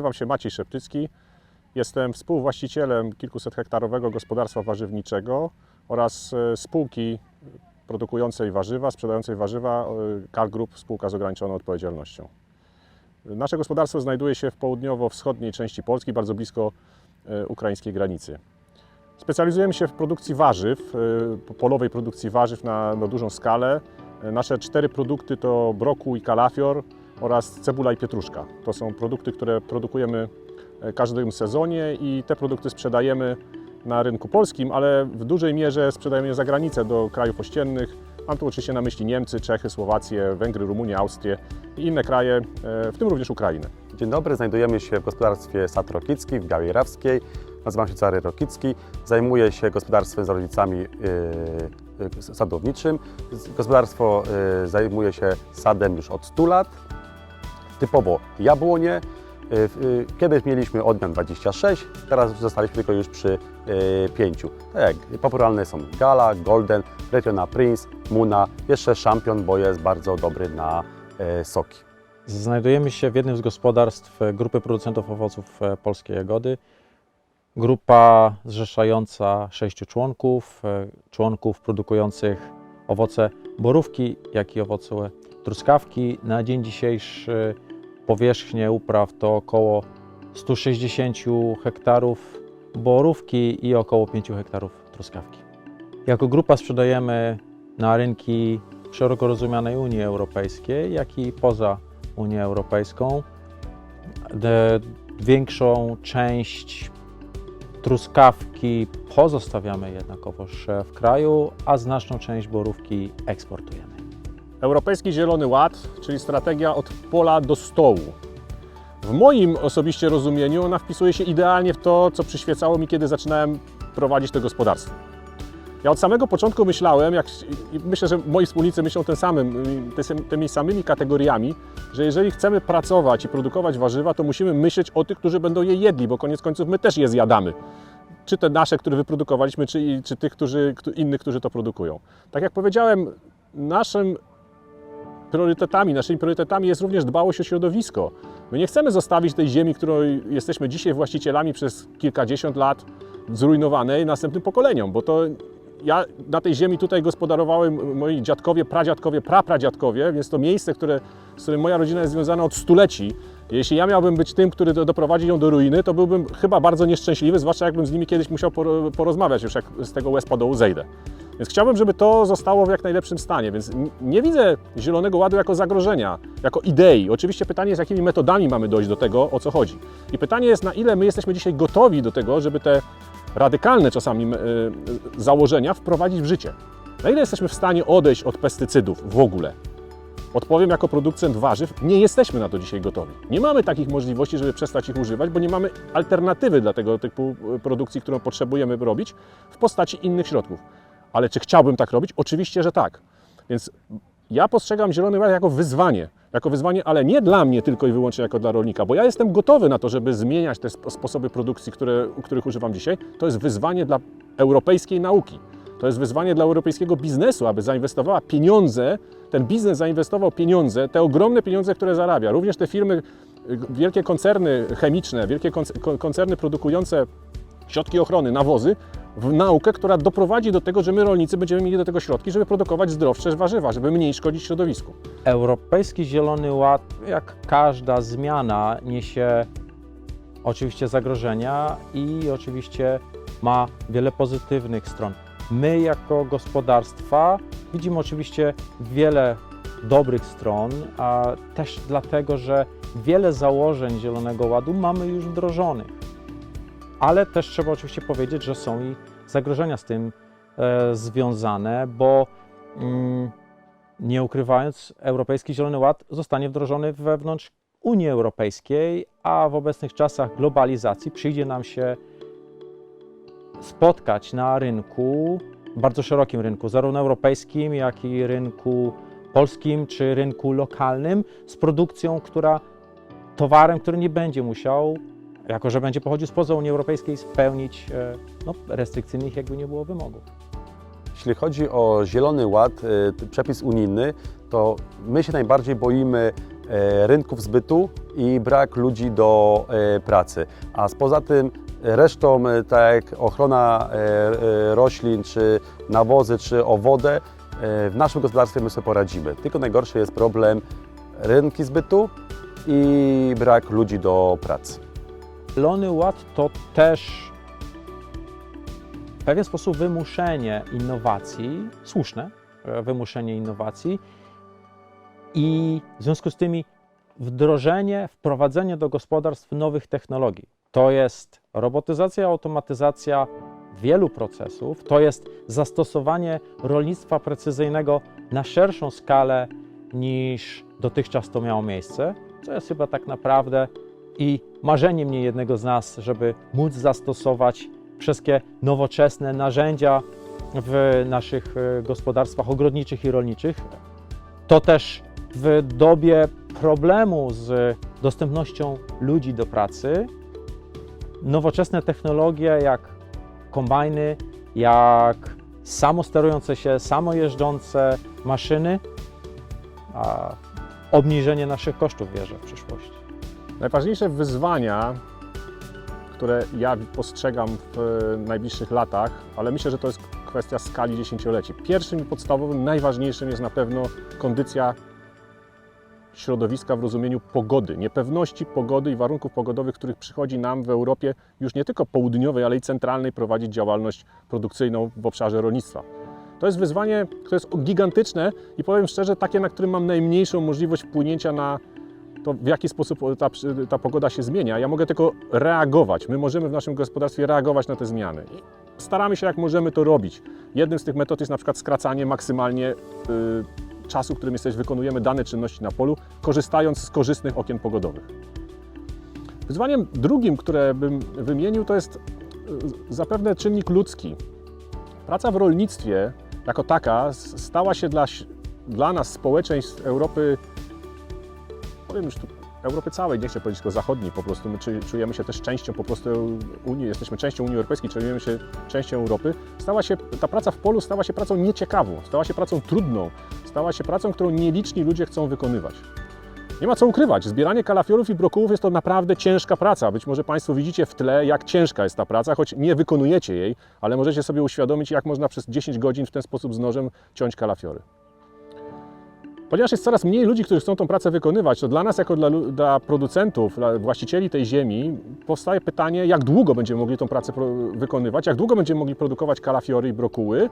Nazywam się Maciej Szeptycki. Jestem współwłaścicielem kilkuset hektarowego gospodarstwa warzywniczego oraz e, spółki produkującej warzywa, sprzedającej warzywa e, Car Group, spółka z ograniczoną odpowiedzialnością. Nasze gospodarstwo znajduje się w południowo-wschodniej części Polski, bardzo blisko e, ukraińskiej granicy. Specjalizujemy się w produkcji warzyw, polowej produkcji warzyw na, na dużą skalę. Nasze cztery produkty to brokuł i kalafior oraz cebula i pietruszka. To są produkty, które produkujemy w każdym sezonie i te produkty sprzedajemy na rynku polskim, ale w dużej mierze sprzedajemy je za granicę do krajów ościennych. Mam tu oczywiście na myśli Niemcy, Czechy, Słowację, Węgry, Rumunię, Austrię i inne kraje, e, w tym również Ukrainę. Dzień dobry, znajdujemy się w gospodarstwie Sad Rokicki w Białej Rawskiej. Nazywam się Cary Rokicki. Zajmuję się gospodarstwem z yy, sadowniczym. Gospodarstwo zajmuje się sadem już od 100 lat. Typowo jabłonie. Yy, yy, Kiedyś mieliśmy odmian 26, teraz zostaliśmy tylko już przy yy, 5. Tak jak popularne są Gala, Golden, Retiona Prince, Muna, jeszcze Champion, bo jest bardzo dobry na soki. Znajdujemy się w jednym z gospodarstw e, grupy producentów owoców e, Polskiej Jagody. Grupa zrzeszająca sześciu członków, e, członków produkujących owoce borówki, jak i owoce truskawki. Na dzień dzisiejszy powierzchnię upraw to około 160 hektarów borówki i około 5 hektarów truskawki. Jako grupa sprzedajemy na rynki szeroko rozumianej Unii Europejskiej, jak i poza Unię Europejską. Większą część truskawki pozostawiamy jednakowoż w kraju, a znaczną część borówki eksportujemy. Europejski Zielony Ład, czyli strategia od pola do stołu. W moim osobiście rozumieniu ona wpisuje się idealnie w to, co przyświecało mi, kiedy zaczynałem prowadzić to gospodarstwo. Ja od samego początku myślałem, jak, myślę, że moi wspólnicy myślą tym samym, ty- tymi samymi kategoriami, że jeżeli chcemy pracować i produkować warzywa, to musimy myśleć o tych, którzy będą je jedli, bo koniec końców my też je zjadamy. Czy te nasze, które wyprodukowaliśmy, czy, czy tych, którzy, któ- innych, którzy to produkują. Tak jak powiedziałem, naszym priorytetami, naszymi priorytetami jest również dbałość o środowisko. My nie chcemy zostawić tej ziemi, której jesteśmy dzisiaj właścicielami przez kilkadziesiąt lat, zrujnowanej następnym pokoleniom, bo to ja na tej ziemi tutaj gospodarowałem moi dziadkowie, pradziadkowie, prapradziadkowie, więc to miejsce, które, z którym moja rodzina jest związana od stuleci. Jeśli ja miałbym być tym, który do- doprowadzi ją do ruiny, to byłbym chyba bardzo nieszczęśliwy, zwłaszcza jakbym z nimi kiedyś musiał por- porozmawiać, już jak z tego łez dołu zejdę. Więc chciałbym, żeby to zostało w jak najlepszym stanie, więc nie widzę Zielonego Ładu jako zagrożenia, jako idei. Oczywiście pytanie jest, jakimi metodami mamy dojść do tego, o co chodzi. I pytanie jest, na ile my jesteśmy dzisiaj gotowi do tego, żeby te radykalne czasami y, założenia wprowadzić w życie. Na ile jesteśmy w stanie odejść od pestycydów w ogóle? Odpowiem jako producent warzyw, nie jesteśmy na to dzisiaj gotowi. Nie mamy takich możliwości, żeby przestać ich używać, bo nie mamy alternatywy dla tego typu y, produkcji, którą potrzebujemy robić w postaci innych środków. Ale czy chciałbym tak robić? Oczywiście, że tak. Więc ja postrzegam Zielony Ład jako wyzwanie. Jako wyzwanie, ale nie dla mnie tylko i wyłącznie jako dla rolnika, bo ja jestem gotowy na to, żeby zmieniać te sp- sposoby produkcji, które, których używam dzisiaj. To jest wyzwanie dla europejskiej nauki. To jest wyzwanie dla europejskiego biznesu, aby zainwestowała pieniądze, ten biznes zainwestował pieniądze, te ogromne pieniądze, które zarabia. Również te firmy, y, wielkie koncerny chemiczne, wielkie konc- kon- koncerny produkujące środki ochrony, nawozy, w naukę, która doprowadzi do tego, że my rolnicy będziemy mieli do tego środki, żeby produkować zdrowsze warzywa, żeby mniej szkodzić środowisku. Europejski Zielony Ład, jak każda zmiana, niesie oczywiście zagrożenia i oczywiście ma wiele pozytywnych stron. My, jako gospodarstwa, widzimy oczywiście wiele dobrych stron, a też dlatego, że wiele założeń Zielonego Ładu mamy już wdrożonych. Ale też trzeba oczywiście powiedzieć, że są i zagrożenia z tym e, związane, bo mm, nie ukrywając, Europejski Zielony Ład zostanie wdrożony wewnątrz Unii Europejskiej, a w obecnych czasach globalizacji przyjdzie nam się spotkać na rynku, bardzo szerokim rynku, zarówno europejskim, jak i rynku polskim czy rynku lokalnym, z produkcją, która towarem, który nie będzie musiał, jako że będzie pochodził spoza Unii Europejskiej, spełnić e, no, restrykcyjnych, jakby nie było wymogów. Jeśli chodzi o Zielony Ład, y, przepis unijny, to my się najbardziej boimy e, rynków zbytu i brak ludzi do e, pracy. A poza tym resztą, e, tak jak ochrona e, e, roślin, czy nawozy, czy o wodę, e, w naszym gospodarstwie my sobie poradzimy. Tylko najgorszy jest problem rynki zbytu i brak ludzi do pracy. Zielony Ład to też w pewien sposób wymuszenie innowacji, słuszne e, wymuszenie innowacji i w związku z tymi wdrożenie, wprowadzenie do gospodarstw nowych technologii. To jest robotyzacja, automatyzacja wielu procesów, to jest zastosowanie rolnictwa precyzyjnego na szerszą skalę niż dotychczas to miało miejsce, co jest chyba tak naprawdę i marzeniem niejednego z nas, żeby móc zastosować wszystkie nowoczesne narzędzia w naszych e, gospodarstwach ogrodniczych i rolniczych. To też w dobie problemu z dostępnością ludzi do pracy, nowoczesne technologie jak kombajny, jak samosterujące się, samojeżdżące maszyny, a obniżenie naszych kosztów wierzę w przyszłości. Najważniejsze wyzwania, które ja postrzegam w najbliższych latach, ale myślę, że to jest kwestia skali dziesięcioleci. Pierwszym i podstawowym, najważniejszym jest na pewno kondycja środowiska w rozumieniu pogody, niepewności pogody i warunków pogodowych, których przychodzi nam w Europie już nie tylko południowej, ale i centralnej prowadzić działalność produkcyjną w obszarze rolnictwa. To jest wyzwanie, które jest gigantyczne i powiem szczerze, takie, na którym mam najmniejszą możliwość wpłynięcia na to, w jaki sposób ta, ta pogoda się zmienia. Ja mogę tylko reagować. My możemy w naszym gospodarstwie reagować na te zmiany. Staramy się, jak możemy to robić. Jednym z tych metod jest na przykład skracanie maksymalnie y, czasu, którym jesteś, wykonujemy dane czynności na polu, korzystając z korzystnych okien pogodowych. Wyzwaniem drugim, które bym wymienił, to jest y, zapewne czynnik ludzki. Praca w rolnictwie jako taka stała się dla, dla nas, społeczeństw Europy, powiem już tu, Europy całej, nie chcę powiedzieć tylko zachodniej, po prostu my czu- czujemy się też częścią po prostu Unii, jesteśmy częścią Unii Europejskiej, czujemy się częścią Europy. Stała się, ta praca w polu stała się pracą nieciekawą, stała się pracą trudną, stała się pracą, którą nieliczni ludzie chcą wykonywać. Nie ma co ukrywać, zbieranie kalafiorów i brokułów jest to naprawdę ciężka praca. Być może Państwo widzicie w tle, jak ciężka jest ta praca, choć nie wykonujecie jej, ale możecie sobie uświadomić, jak można przez 10 godzin w ten sposób z nożem ciąć kalafiory. Ponieważ jest coraz mniej ludzi, którzy chcą tą pracę wykonywać, to dla nas, jako dla, dla producentów, dla właścicieli tej ziemi, powstaje pytanie, jak długo będziemy mogli tą pracę wykonywać, jak długo będziemy mogli produkować kalafiory i brokuły,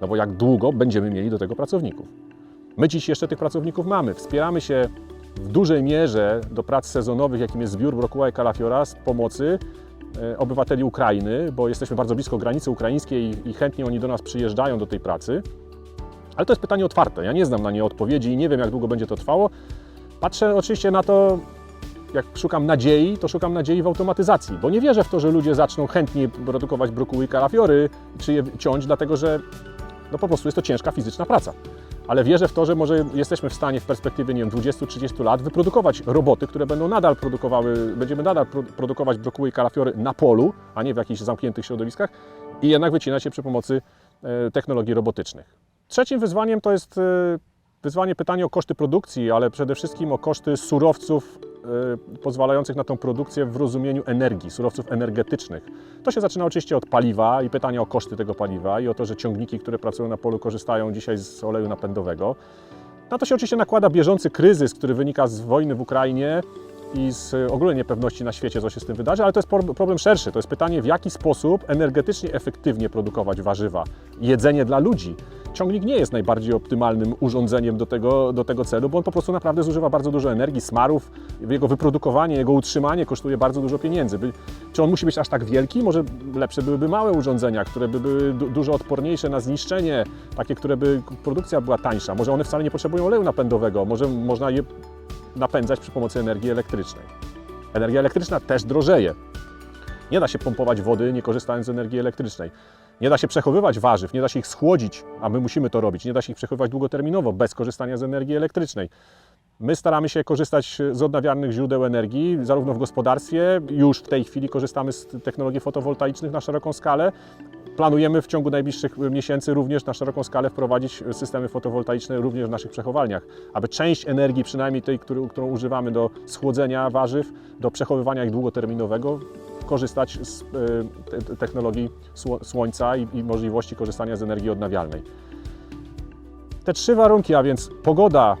no bo jak długo będziemy mieli do tego pracowników. My dziś jeszcze tych pracowników mamy. Wspieramy się w dużej mierze do prac sezonowych, jakim jest zbiór brokuła i kalafiora z pomocy e, obywateli Ukrainy, bo jesteśmy bardzo blisko granicy ukraińskiej i chętnie oni do nas przyjeżdżają do tej pracy. Ale to jest pytanie otwarte. Ja nie znam na nie odpowiedzi i nie wiem, jak długo będzie to trwało. Patrzę oczywiście na to, jak szukam nadziei, to szukam nadziei w automatyzacji, bo nie wierzę w to, że ludzie zaczną chętnie produkować brokuły i kalafiory, czy je ciąć, dlatego że no po prostu jest to ciężka fizyczna praca. Ale wierzę w to, że może jesteśmy w stanie w perspektywie nie wiem, 20-30 lat wyprodukować roboty, które będą nadal produkowały, będziemy nadal pro, produkować brokuły i kalafiory na polu, a nie w jakichś zamkniętych środowiskach i jednak wycinać je przy pomocy e, technologii robotycznych. Trzecim wyzwaniem to jest e, wyzwanie pytanie o koszty produkcji, ale przede wszystkim o koszty surowców e, pozwalających na tą produkcję w rozumieniu energii, surowców energetycznych. To się zaczyna oczywiście od paliwa i pytania o koszty tego paliwa i o to, że ciągniki, które pracują na polu korzystają dzisiaj z oleju napędowego. Na to się oczywiście nakłada bieżący kryzys, który wynika z wojny w Ukrainie i z ogólnej niepewności na świecie, co się z tym wydarzy, ale to jest problem szerszy. To jest pytanie, w jaki sposób energetycznie efektywnie produkować warzywa, jedzenie dla ludzi. Ciągnik nie jest najbardziej optymalnym urządzeniem do tego, do tego celu, bo on po prostu naprawdę zużywa bardzo dużo energii, smarów. Jego wyprodukowanie, jego utrzymanie kosztuje bardzo dużo pieniędzy. Czy on musi być aż tak wielki? Może lepsze byłyby małe urządzenia, które by były du- dużo odporniejsze na zniszczenie, takie, które by produkcja była tańsza. Może one wcale nie potrzebują oleju napędowego, może można je napędzać przy pomocy energii elektrycznej. Energia elektryczna też drożeje. Nie da się pompować wody, nie korzystając z energii elektrycznej. Nie da się przechowywać warzyw, nie da się ich schłodzić, a my musimy to robić. Nie da się ich przechowywać długoterminowo, bez korzystania z energii elektrycznej. My staramy się korzystać z odnawialnych źródeł energii, zarówno w gospodarstwie, już w tej chwili korzystamy z technologii fotowoltaicznych na szeroką skalę. Planujemy w ciągu najbliższych miesięcy również na szeroką skalę wprowadzić systemy fotowoltaiczne również w naszych przechowalniach, aby część energii, przynajmniej tej, którą, którą używamy do schłodzenia warzyw, do przechowywania ich długoterminowego, korzystać z e, te- technologii sło- słońca i możliwości korzystania z energii odnawialnej. Te trzy warunki, a więc pogoda,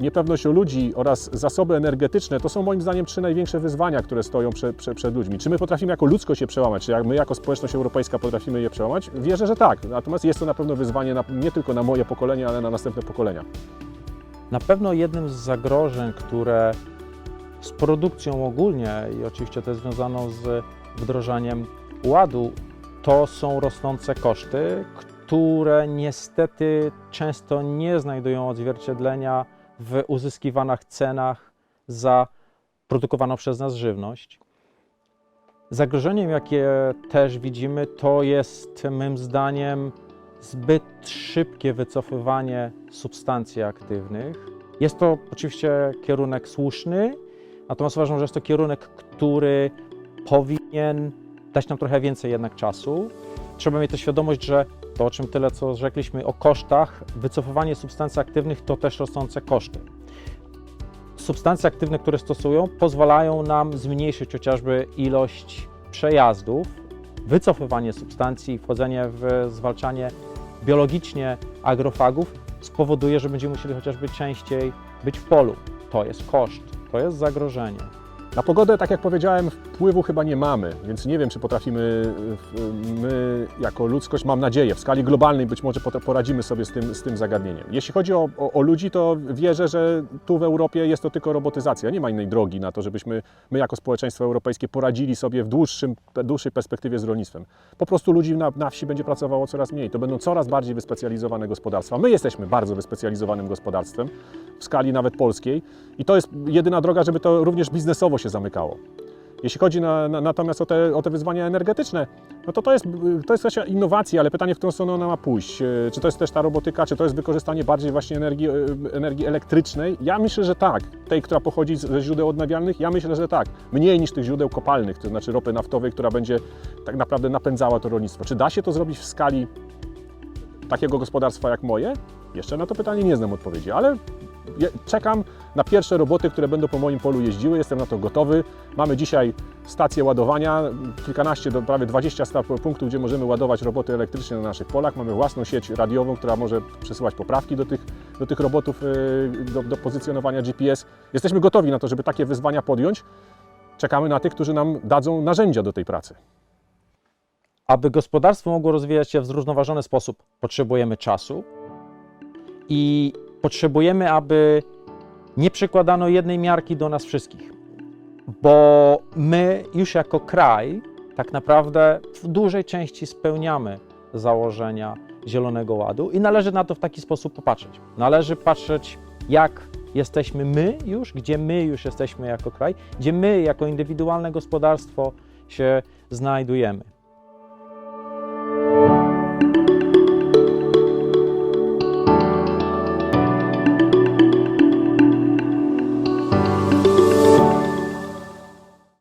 niepewność o ludzi oraz zasoby energetyczne, to są moim zdaniem trzy największe wyzwania, które stoją prze, prze, przed ludźmi. Czy my potrafimy jako ludzkość je przełamać, czy jak my jako społeczność europejska potrafimy je przełamać? Wierzę, że tak. Natomiast jest to na pewno wyzwanie na, nie tylko na moje pokolenie, ale na następne pokolenia. Na pewno jednym z zagrożeń, które z produkcją ogólnie i oczywiście to jest związane z wdrożeniem ładu, to są rosnące koszty, które niestety często nie znajdują odzwierciedlenia w uzyskiwanych cenach za produkowaną przez nas żywność. Zagrożeniem, jakie też widzimy, to jest moim zdaniem zbyt szybkie wycofywanie substancji aktywnych. Jest to oczywiście kierunek słuszny, natomiast uważam, że jest to kierunek, który powinien dać nam trochę więcej jednak czasu. Trzeba mieć też świadomość, że to, o czym tyle co rzekliśmy o kosztach, wycofywanie substancji aktywnych to też rosnące koszty. Substancje aktywne, które stosują, pozwalają nam zmniejszyć chociażby ilość przejazdów, wycofywanie substancji, wchodzenie w zwalczanie biologicznie agrofagów spowoduje, że będziemy musieli chociażby częściej być w polu. To jest koszt, to jest zagrożenie. Na pogodę, tak jak powiedziałem, wpływu chyba nie mamy, więc nie wiem, czy potrafimy my jako ludzkość, mam nadzieję, w skali globalnej być może poradzimy sobie z tym, z tym zagadnieniem. Jeśli chodzi o, o, o ludzi, to wierzę, że tu w Europie jest to tylko robotyzacja. Nie ma innej drogi na to, żebyśmy my jako społeczeństwo europejskie poradzili sobie w dłuższym, dłuższej perspektywie z rolnictwem. Po prostu ludzi na, na wsi będzie pracowało coraz mniej. To będą coraz bardziej wyspecjalizowane gospodarstwa. My jesteśmy bardzo wyspecjalizowanym gospodarstwem w skali nawet polskiej i to jest jedyna droga, żeby to również biznesowo się zamykało. Jeśli chodzi na, na, natomiast o te, o te wyzwania energetyczne, no to to jest, to jest kwestia innowacji, ale pytanie, w którą stronę ona ma pójść. E, Czy to jest też ta robotyka, czy to jest wykorzystanie bardziej właśnie energii, e, energii elektrycznej? Ja myślę, że tak. Tej, która pochodzi ze źródeł odnawialnych, ja myślę, że tak. Mniej niż tych źródeł kopalnych, to znaczy ropy naftowej, która będzie tak naprawdę napędzała to rolnictwo. Czy da się to zrobić w skali takiego gospodarstwa jak moje? Jeszcze na to pytanie nie znam odpowiedzi, ale czekam na pierwsze roboty, które będą po moim polu jeździły. Jestem na to gotowy. Mamy dzisiaj stację ładowania, kilkanaście do prawie 20 sta- punktów, gdzie możemy ładować roboty elektryczne na naszych polach. Mamy własną sieć radiową, która może przesyłać poprawki do tych, do tych robotów, yy, do, do pozycjonowania GPS. Jesteśmy gotowi na to, żeby takie wyzwania podjąć. Czekamy na tych, którzy nam dadzą narzędzia do tej pracy. Aby gospodarstwo mogło rozwijać się w zrównoważony sposób, potrzebujemy czasu i potrzebujemy, aby nie przykładano jednej miarki do nas wszystkich, bo my już jako kraj tak naprawdę w dużej części spełniamy założenia Zielonego Ładu i należy na to w taki sposób popatrzeć. Należy patrzeć, jak jesteśmy my już, gdzie my już jesteśmy jako kraj, gdzie my jako indywidualne gospodarstwo się znajdujemy.